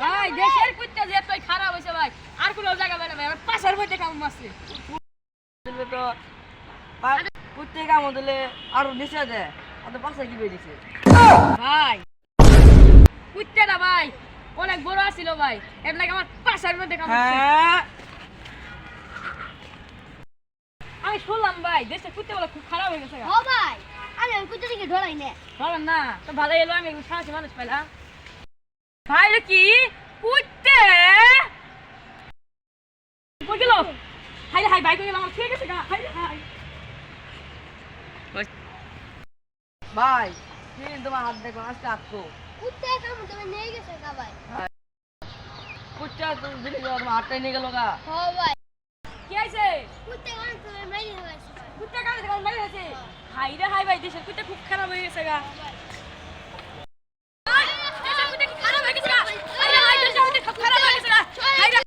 ভাই যে খারাপ ভাই আর কোনো জায়গা পাশের বইতে কাম মারছে তো কুত্তে দিলে নিচে দেয় আর তো পাশে কি বেরিয়েছে ভাই অনেক বড় আছিল ভাই। এর লাগে আমার পাশের মধ্যে কাম হ্যাঁ। আমি শুনলাম ভাই দেশের কুত্তা বলে খুব খারাপ হয়ে গেছে ও ভাই আমি ওই কুত্তা থেকে ধরাই নে। ভালো না তো ভালো এলো আমি সাহসী মানুষ পেলাম ভাই রে কি? কুত্তে? কই গেল? হাই হাই ভাই কই গেল? আমার ঠিক আছে গা। Hi hi. ভাই তোমার হাত দেখো আজকে আটকো কুত্তা গা তুমি দিলে তোমার হাতটাই নিয়ে গেল গা ও ভাই কি হয়েছে কুত্তা কামড় তুমি মেরে ফেলাইছে কুত্তা কামড়ে কামড়ে মারি আছে হাই রে হাই ভাই দেশের কুত্তা খুব খারাপ হয়ে গেছে গা